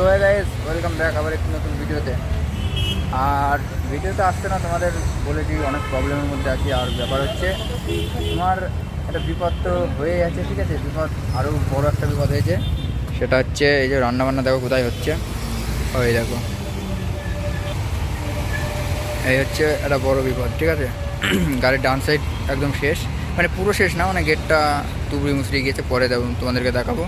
তো guys welcome back আবার একটি নতুন ভিডিওতে। আর ভিডিওতে আসছে না, তোমাদের বলেছি অনেক প্রবলেমের মধ্যে আছি। আর ব্যাপার হচ্ছে, তোমার একটা বিপদ তো হয়ে আছে, ঠিক আছে? বিপদ আরও বড় একটা বিপদ হয়েছে। সেটা হচ্ছে, এই যে রান্নাবান্না দেখো কোথায় হচ্ছে। ওই দেখো। এই হচ্ছে একটা বড় বিপদ, ঠিক আছে? গাড়ির ডান সাইড একদম শেষ। মানে পুরো শেষ না মানে গেটটা তুবড়ি মুসড়ি গিয়েছে। পরে দেবো তোমাদেরকে দেখাবো।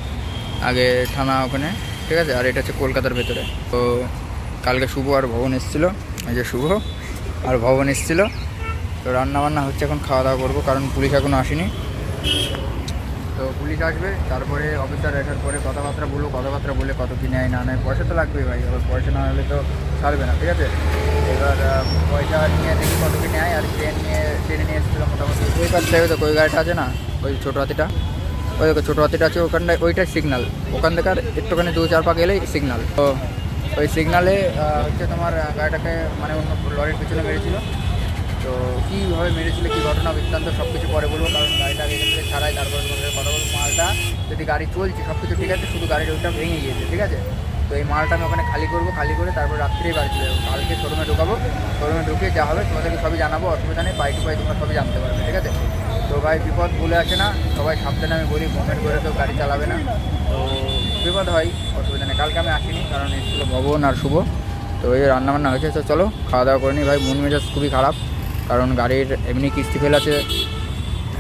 আগে থানা ওখানে। ঠিক আছে? আর এটা হচ্ছে কলকাতার ভেতরে। তো কালকে শুভ আর ভবন এসেছিল। এই যে শুভ আর ভবন এসেছিল। তো রান্না বান্না হচ্ছে এখন খাওয়া দাওয়া করব, কারণ পুলিশ এখনও আসেনি। তো পুলিশ আসবে, তারপরে অফিসার আসার পরে কথাবার্তা বলব কথাবার্তা বলে কত কি নেয়, না নেয়, পয়সা তো লাগবেই ভাই। এবার পয়সা না হলে তো ছাড়বে না, ঠিক আছে? এবার পয়সা নিয়ে দেখি কত কি নেয়, আর ট্রেন নিয়ে ট্রেনে নিয়ে এসেছিলাম মোটামুটি। ওই থেকে তো ওই গাড়িটা আছে না? ওই ছোটো হাতিটা? ওই দেখো ছোটো হাতিটা আছে ওখানটায়, ওইটাই সিগনাল ওখান থেকে আর একটুখানি দু চার পাক এলেই সিগনাল তো ওই সিগনালে হচ্ছে তোমার গাড়িটাকে মানে অন্য লরির পিছনে মেরেছিল। তো কীভাবে মেরেছিল, কী ঘটনা বৃত্তান্ত সব কিছু পরে বলব, কারণ গাড়িটা আগে থেকে ছাড়াই তারপরে কথা বলব। মালটা যদি গাড়ি চলছে সব কিছু ঠিক আছে, শুধু গাড়ির ওইটা ভেঙে গিয়েছে, ঠিক আছে? তো এই মালটা আমি ওখানে খালি করব, খালি করে তারপর রাত্রেই বাড়ি চলে যাব। কালকে শোরুমে ঢুকাবো। শোরুমে ঢুকে যা হবে, তোমাদেরকে সবই জানাব, অসুবিধা নেই পাই টু পাই তোমরা সবই জানতে পারবে, ঠিক আছে? তো ভাই, বিপদ বলে আসে না। সবাই সাবধানে আমি বলি মোমেন্ট করে তো গাড়ি চালাবে না। তো বিপদ হয়, অসুবিধা নেই। কালকে আমি আসিনি, কারণ এসেছিল ভবন আর শুভ। তো এই রান্নাবান্না হয়েছে, তো চলো, খাওয়া দাওয়া করে নিই। ভাই, মন মেজাজ খুবই খারাপ, কারণ গাড়ির এমনি কিস্তি ফেল আছে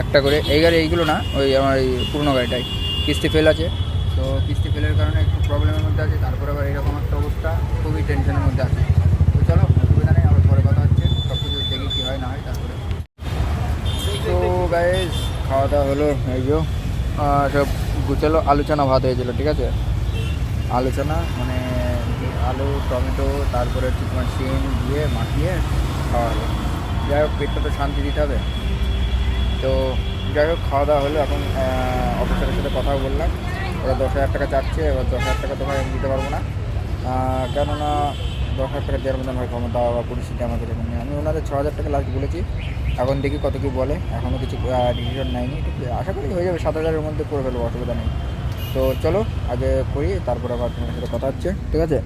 একটা করে। এই গাড়ি এইগুলো না, ওই আমার এই পুরনো গাড়িটাই। কিস্তি ফেল আছে। তো কিস্তি ফেলের কারণে একটু প্রবলেমের মধ্যে আছে, তারপরে আবার এরকম একটা অবস্থা, খুবই টেনশনের মধ্যে আছে। তো চলো, অসুবিধা নেই, আবার পরে কথা হচ্ছে। সব কিছু দেখি কী হয়, না হয়, তারপরে। গাইজ খাওয়া দাওয়া হলো, এই যে। সব গুছালো, আলোচনা ভাত হয়েছিল, ঠিক আছে? আলোচনা মানে আলু, টমেটো, তারপরে হচ্ছে তোমার শিম দিয়ে মাখিয়ে খাওয়া হলো। যাই হোক, পেটটা তো শান্তি দিতে হবে। তো যাই হোক খাওয়া দাওয়া হলো, এখন অফিসারের সাথে কথাও বললাম। ওরা দশ হাজার টাকা চাচ্ছে, এবার দশ হাজার টাকা তোমায় আমি দিতে পারব না। কেননা দশ হাজার টাকা দেওয়ার মতন হয় ক্ষমতা বা পরিস্থিতি আমাদের এখানে আমি ওনাদের ছ হাজার টাকা লাস্ট বলেছি। এখন দেখি কত কী বলে। এখনও কিছু ডিসিশন নেয়নি। আশা করি হয়ে যাবে। সাত হাজারের মধ্যে করে ফেলব, অসুবিধা নেই। তো চলো, আগে করি, তারপর আবার তোমার সাথে কথা হচ্ছে। ঠিক আছে?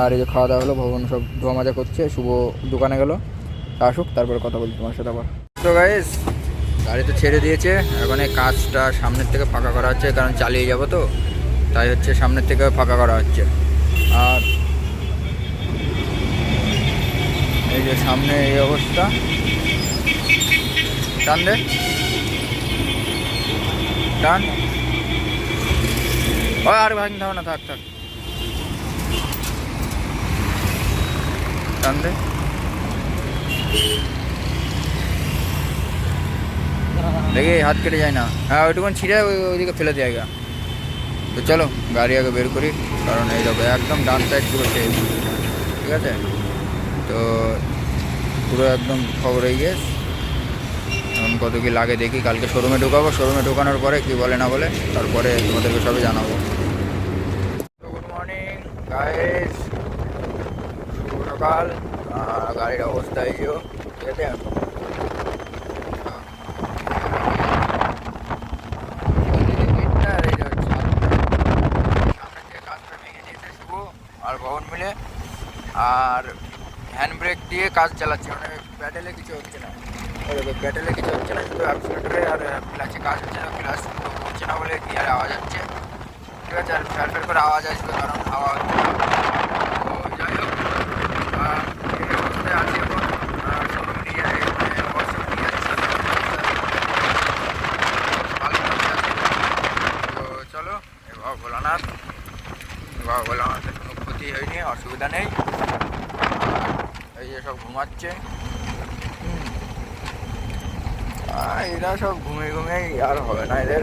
আর এই যে খাওয়া দাওয়া হলো ভবন সব ধোয়া মাজা করছে, শুভ দোকানে গেলো। আসুক, তারপরে কথা বলছি তোমার সাথে আবার। তো গাইস গাড়ি তো ছেড়ে দিয়েছে। এখন এই কাজটা সামনের থেকে ফাঁকা করা হচ্ছে, কারণ চালিয়ে যাব তো। তাই হচ্ছে সামনের থেকে ফাঁকা করা হচ্ছে। আর এই যে সামনে এই অবস্থা। টান দে। টান ও, আর ভাঙ থাও না, থাক থাক। টান দে। দেখি, হাত কেটে যায় না। হ্যাঁ ওইটুকুন ছিঁড়ে ওই, ওইদিকে ফেলে দেওয়া গা তো চলো, গাড়ি আগে বের করি, কারণ এই দেখো, একদম ডান সাইড পুরো ঠিক আছে? তো পুরো একদম খবর হয়ে এখন কত কি লাগে দেখি, কালকে শোরুমে ঢুকাবো শোরুমে ঢোকানোর পরে কি বলে না বলে তারপরে তোমাদেরকে সবই জানাব। গুড মর্নিং সকাল গাড়ির অবস্থা আর মিলে, আর হ্যান্ড ব্রেক দিয়ে কাজ চালাচ্ছে মানে প্যাডেলে কিছু হচ্ছে না। ওই দেখো প্যাডেলে কিছু হচ্ছে না শুধু অ্যাক্সিলেটারে আর ক্লাচে কাজ হচ্ছে না ক্লাচ হচ্ছে না বলে গিয়ারে আওয়াজ হচ্ছে ঠিক আছে আর ফ্যার ফ্যার করে আওয়াজ আসবে কারণ হাওয়া হচ্ছে না। তো যাই হোক আহ, এই অবস্থায় আছি এখন আর শোরুম নিয়ে হোয়াটসঅ্যাপ নিয়ে যাচ্ছি ভালো মধ্যে আছি। তো চলো এবার ভোলানাথ বাবা ভোলানাথের কোনো ক্ষতি হয়নি অসুবিধা নেই আর এই যে সব ঘুমাচ্ছে হুম। আর সব ঘুমিয়ে ঘুমিয়ে আর হবে না, এদের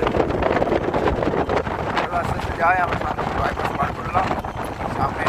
আস্তে আস্তে যাই, আমরা সামনে বাইপাস পার করলাম সামনে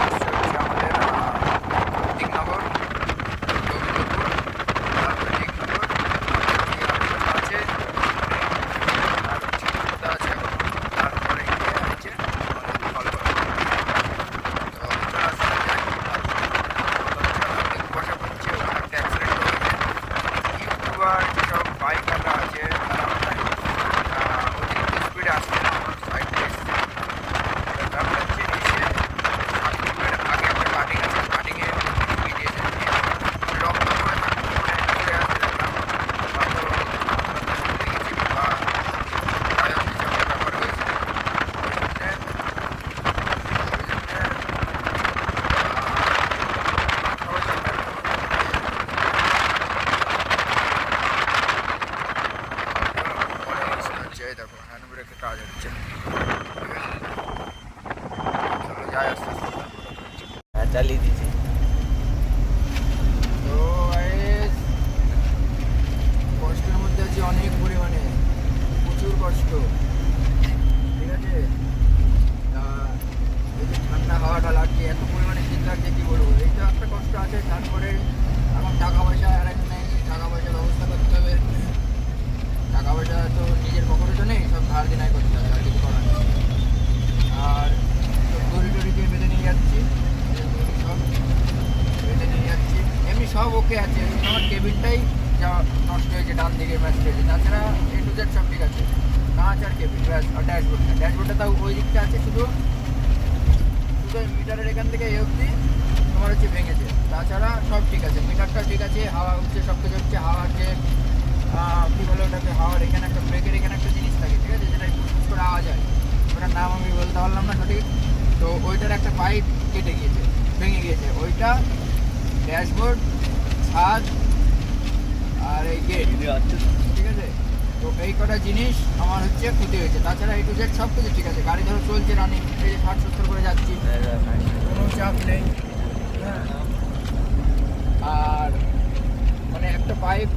রেখে কাজ হচ্ছে। যাই আস্তে আস্তে হ্যাঁ, কষ্টের মধ্যে আছি অনেক পরিমাণে। প্রচুর কষ্ট। ঠিক আছে? এই ঠান্ডা হাওয়াটা লাগছে এত পরিমাণে শীত লাগছে কী বলব? এই তো একটা কষ্ট আছে তারপরে এখন টাকা পয়সা আর এক নেই টাকা পয়সার ব্যবস্থা করতে হবে। টাকা তো নিজের পকেটে নেই সব ধার দিনাই করতে হবে আর কিছু করার নেই। আর দড়ি টড়ি দিয়ে বেঁধে নিয়ে যাচ্ছি সব বেঁধে নিয়ে যাচ্ছি। এমনি সব ওকে আছে আমার কেবিনটাই যা নষ্ট হয়েছে, ডান দিকে ম্যাচ হয়েছে। তাছাড়া এ টু জেড সব ঠিক আছে। কাঁচ আর কেবিন, ব্যাস, আর ড্যাশবোর্ডটা ড্যাশবোর্ডটা তাও ওই দিকটা আছে, শুধু শুধু মিটারের এখান থেকে এ অবধি তোমার হচ্ছে ভেঙেছে। তাছাড়া সব ঠিক আছে মিটারটা ঠিক আছে, হাওয়া উঠছে সব কিছু হচ্ছে হাওয়ার যে কি বলে ওটাকে হাওয়ার এখানে একটা ব্রেকের এখানে একটা জিনিস থাকে ঠিক আছে যেটা ফুসফুস করে আওয়াজ হয়। ওটার নাম আমি বলতে পারলাম না সঠিক। তো ওইটার একটা পাইপ কেটে গিয়েছে ভেঙে গিয়েছে। ওইটা ড্যাশবোর্ড ছাদ আর এই গেট ঠিক আছে? তো এই কটা জিনিস আমার হচ্ছে ক্ষতি হয়েছে। তাছাড়া এই টু জেড সব কিছু ঠিক আছে। গাড়ি ধরো চলছে রানিং এই যে ষাট সত্তর করে যাচ্ছি কোনো চাপ নেই হ্যাঁ আর মানে একটা পাইপ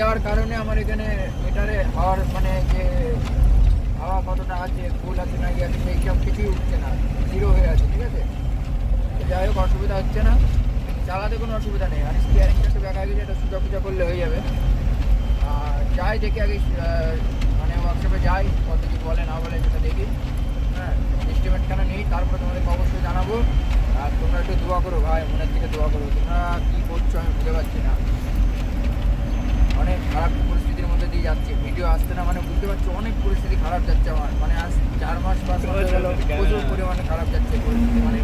যাওয়ার কারণে আমার এখানে মিটারে হাওয়ার মানে যে হাওয়া কতটা আছে, ফুল আছে, না আছে, সেই সব কিছুই উঠছে না। জিরো হয়ে আছে, ঠিক আছে? যাই হোক, অসুবিধা হচ্ছে না। চালাতে কোনো অসুবিধা নেই। আর স্টিয়ারিংটা একটু দেখা গেছে এটা সুজা ফুজা করলে হয়ে যাবে। আর যাই দেখি আগে মানে ওয়ার্কশপে যাই, কত কি বলে, না বলে সেটা দেখি। হ্যাঁ এস্টিমেটখানা নেই, তারপরে তোমাদেরকে অবশ্যই জানাব। আর তোমরা একটু দোয়া করো, ভাই, মনের থেকে দোয়া করো। তোমরা কী করছ আমি বুঝতে পারছি না। অনেক খারাপ পরিস্থিতির মধ্যে দিয়ে যাচ্ছে। ভিডিও আসছে না মানে বুঝতে পারছ, অনেক পরিস্থিতি খারাপ যাচ্ছে আমার। মানে আজ চার মাস পাঁচ মাস গেল, প্রচুর পরিমাণে খারাপ যাচ্ছে পরিস্থিতি। মানে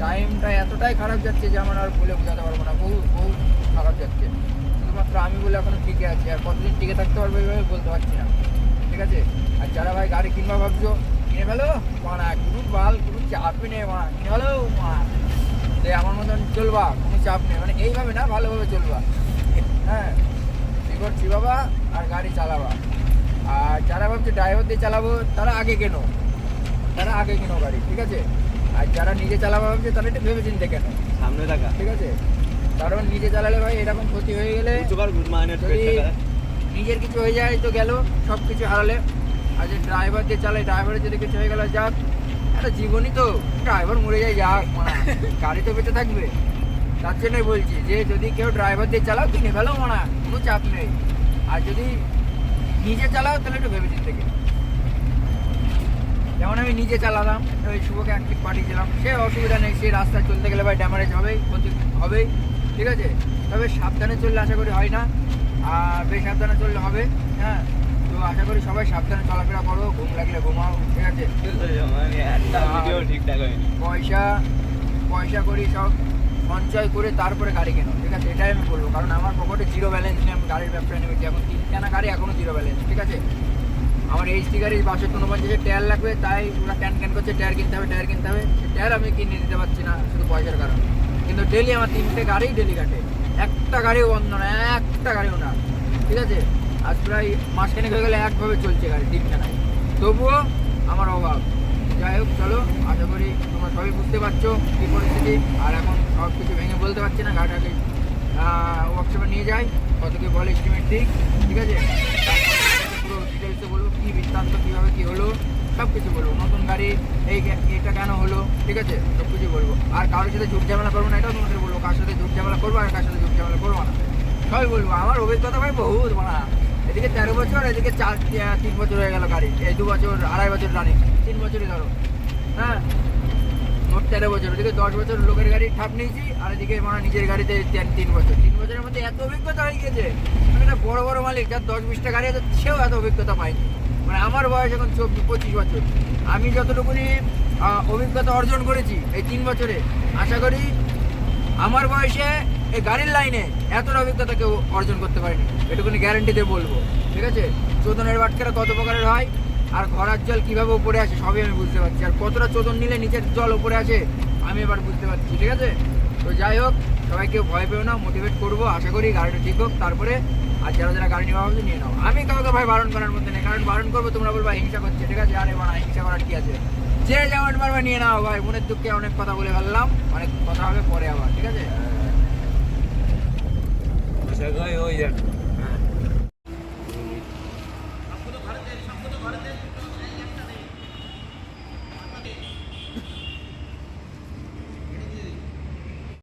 টাইমটা এতটাই খারাপ যাচ্ছে যে আমার আর বলে বোঝাতে পারব না। বহু বহু খারাপ যাচ্ছে। শুধুমাত্র আমি বলে এখনও টিকে আছি, আর কতদিন টিকে থাকতে পারব এইভাবে বলতে পারছি না। ঠিক আছে? আর যারা ভাই গাড়ি কিনবা ভাবছ, কিনে ফেলো। মানা কোনো বাল কোনো চাপই নেই মানা কিনে ফেলো, মা। আমার মতন চলবা, কোনো চাপ নেই। মানে এইভাবে না, ভালোভাবে চলবা। হ্যাঁ? করছি বাবা আর গাড়ি চালাবা। আর যারা ভাবছে ড্রাইভার দিয়ে চালাবো তারা আগে কেনো? তারা আগে কেন গাড়ি ঠিক আছে? আর যারা নিজে চালাবো ভাবছে তারা একটু ভেবে চিনতে কেন? সামনে থাকা। ঠিক আছে? কারণ নিজে চালালে ভাই এরকম ক্ষতি হয়ে গেলে নিজের কিছু হয়ে যায় তো গেল সব কিছু হারালে। আর যে ড্রাইভার দিয়ে চালায় ড্রাইভারের যদি কিছু হয়ে গেল যাক একটা জীবনই তো ড্রাইভার মরে যায় যাক মানে গাড়ি তো বেঁচে থাকবে। তার জন্যই বলছি যে যদি কেউ ড্রাইভার দিয়ে চালাও কিনে ফেলো মানা কোনো চাপ নেই। আর যদি নিজে চালাও তাহলে একটু ভেবে চিন্তে থেকে যেমন আমি নিজে চালালাম ওই শুভকে এক পাঠিয়েছিলাম সে অসুবিধা নেই সে রাস্তায় চলতে গেলে ভাই ড্যামারেজ হবেই ক্ষতি হবেই ঠিক আছে? তবে সাবধানে চললে আশা করি হয় না আর বেশ সাবধানে চললে হবে হ্যাঁ? তো আশা করি সবাই সাবধানে চলাফেরা করো ঘুম লাগলে ঘুমাও ঠিক আছে? মানে পয়সা পয়সা করি, সব সঞ্চয় করে তারপরে গাড়ি কেনো। ঠিক আছে? এটাই আমি বলব। কারণ আমার পকেটে জিরো ব্যালেন্স নিয়ে আমি গাড়ির ব্যবসা নেমেছি এখন তিন কেনা গাড়ি এখনও জিরো ব্যালেন্স ঠিক আছে? আমার এইচডি গাড়ি বাসের কোনো পঞ্চাশের টায়ার লাগবে, তাই ওরা ক্যান ক্যান করছে, টায়ার কিনতে হবে, টায়ার কিনতে হবে। সে টায়ার আমি কিনে দিতে পারছি না, শুধু পয়সার কারণে। কিন্তু ডেলি আমার তিনটে গাড়ি ডেলি কাটে। একটা গাড়িও বন্ধ না একটা গাড়িও না। ঠিক আছে? আজ প্রায় মাসখানেক হয়ে গেলে একভাবে চলছে গাড়ি তিনটে নাই তবুও আমার অভাব। যাই হোক, চলো, আশা করি তোমরা সবই বুঝতে পারছ কী পরিস্থিতি। আর এখন সব কিছু ভেঙে বলতে পারছি না গাড়িটাকে ওয়ার্কশপে নিয়ে যাই, কত কি বলে এস্টিমেট ঠিক ঠিক আছে? পুরো ডিটেলসে বলব কী বৃত্তান্ত, কীভাবে কী হলো সব কিছু বলব। নতুন গাড়ি, এই এটা কেন হলো, ঠিক আছে? সব কিছু বলব। আর কারোর সাথে ঝুট ঝামেলা করব না, এটাও তোমাদের বলব। কার সাথে ঝুট ঝামেলা করব আর কার সাথে ঝুট ঝামেলা করব না। সবই বলব। আমার অভিজ্ঞতা ভাই বহুত মানা এদিকে তেরো বছর, এদিকে চার, তিন বছর হয়ে গেল গাড়ি, এই দু বছর, আড়াই বছর রানিং তিন বছরই ধরো। হ্যাঁ? মোট তেরো বছর। ওদিকে দশ বছর লোকের গাড়ি ঠাপ নিয়েছি, আর এদিকে মানে নিজের গাড়িতে তিন- বছর। তিন বছরের মধ্যে এত অভিজ্ঞতা হয়ে গেছে। মানে একটা বড় বড় মালিক, যার দশ বিশটা গাড়ি আছে, সেও এত অভিজ্ঞতা পায়নি। মানে আমার বয়স এখন চব্বিশ পঁচিশ বছর। আমি যতটুকুনি অভিজ্ঞতা অর্জন করেছি এই তিন বছরে, আশা করি আমার বয়সে এই গাড়ির লাইনে এতটা অভিজ্ঞতা কেউ অর্জন করতে পারেনি। এটুকুনি গ্যারান্টি দিয়ে বলব। ঠিক আছে? চোদনের বাটকারা কত প্রকারের হয়? আর ঘোড়ার জল কীভাবে উপরে আসে সবই আমি বুঝতে পারছি। আর কতটা চোদন নিলে নিচের জল উপরে আসে, আমি এবার বুঝতে পারছি, ঠিক আছে? তো যাই হোক, সবাই কেউ ভয় পেও না মোটিভেট করব, আশা করি গাড়িটা ঠিক হোক। তারপরে আর যারা যারা গাড়ি নেওয়া হবে নিয়ে নাও। আমি কাউকে ভাই বারণ করার মধ্যে নেই, কারণ বারণ করব, তোমরা বলবা হিংসা করছে, ঠিক আছে? আরে বানা হিংসা করার কি আছে? যে যেমন পারবে নিয়ে নাও, ভাই। মনের দুঃখে অনেক কথা বলে ফেললাম, অনেক কথা হবে পরে আবার, ঠিক আছে? ওই ওই